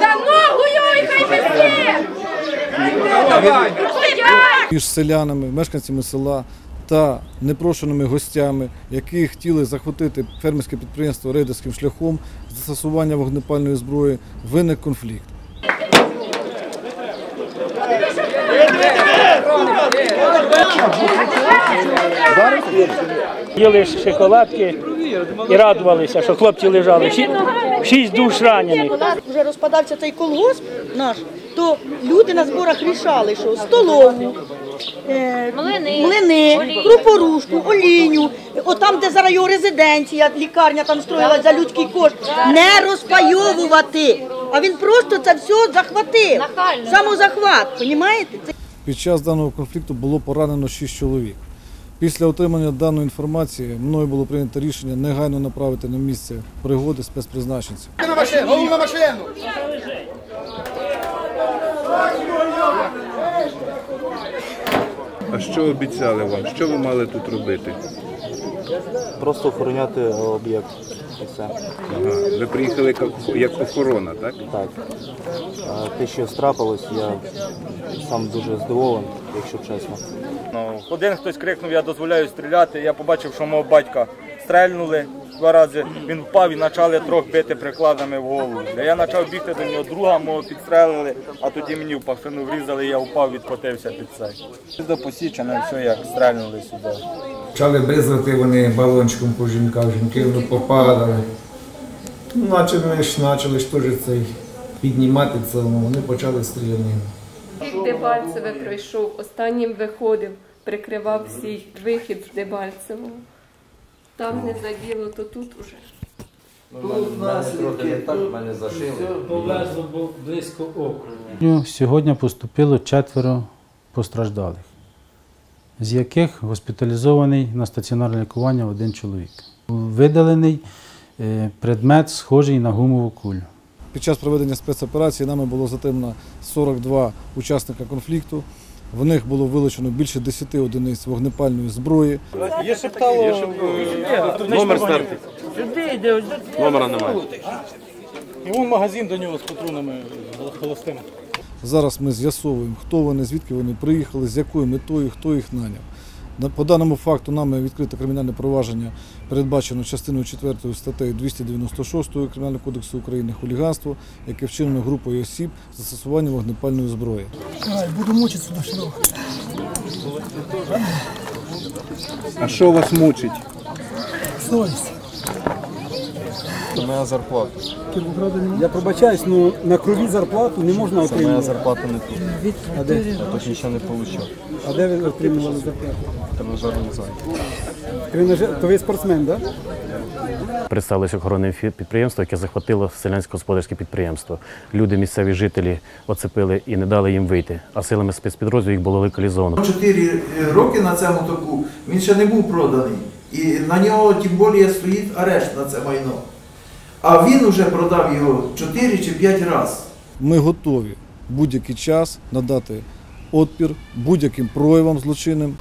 За ногу його і хай! Стоять! між селянами, мешканцями села та непрошеними гостями, які хотіли захватити фермерське підприємство рейдерським шляхом застосування вогнепальної зброї, виник конфлікт. Їли шоколадки і радувалися, що хлопці лежали. Ші- Шість душ ранених. вже розпадався цей колгосп наш, то люди на зборах рішали, що столову, е, млини, крупорушку, олійню, отам, де зараз його резиденція, лікарня там строїлась за людський кошт, не розпайовувати. А він просто це все захватив. Самозахват, розумієте? Під час даного конфлікту було поранено 6 чоловік. Після отримання даної інформації мною було прийнято рішення негайно направити на місце пригоди спецпризначенців. А що обіцяли вам? Що ви мали тут робити? Просто охороняти е, об'єкт. І все. Ага. Ви приїхали як, як охорона, так? Так. А Те, що страпилось, я сам дуже здивований, якщо чесно. Ну, один хтось крикнув, я дозволяю стріляти. Я побачив, що мого батька стрельнули два рази. Він впав і почали трохи бити прикладами в голову. Я почав бігти до нього, друга мого підстрелили, а тоді мені в пахвину врізали, я впав, відкотився під цей. До посічення, все як стрельнули сюди. Почали бризати вони балончиком по жінках, жінки вони попадали. Ну, наче ми ж почали ж теж цей піднімати це, ну, вони почали стріляти. Дебальцеве пройшов, останнім виходив, прикривав всій вихід з Дебальцевого. Там не заділо, то тут уже. Ну, Сьогодні поступило четверо постраждалих, з яких госпіталізований на стаціонарне лікування один чоловік. Видалений е, предмет, схожий на гумову кулю. Під час проведення спецоперації нами було затримано 42 учасника конфлікту. В них було вилучено більше 10 одиниць вогнепальної зброї. Є шептало, номер старту. Номера немає. Йому магазин до нього з патронами холостими. Зараз ми з'ясовуємо, хто вони, звідки вони приїхали, з якою метою, хто їх наняв. На- По даному факту нами відкрите кримінальне провадження передбачено частиною 4 статтею 296 Кримінального кодексу України хуліганство, яке вчинено групою осіб з застосуванням вогнепальної зброї. А що вас мучить? Я пробачаюсь, ну на крові зарплату не можна отримати. Моя зарплата не тут. А де, Я тут нічого не отримав. а де ви отримували зарплату? Тренажерний зал. Тренажер- То ви спортсмен, так? Да? Представилось охоронне фі- підприємство, яке захватило селянське господарське підприємство. Люди, місцеві жителі, оцепили і не дали їм вийти. А силами спецпідрозділу їх було локалізовано. Чотири роки на цьому току він ще не був проданий. І на нього тим більше стоїть арешт на це майно. А він вже продав його 4 чи 5 разів. Ми готові будь-який час надати отпір будь-яким проявам злочинним.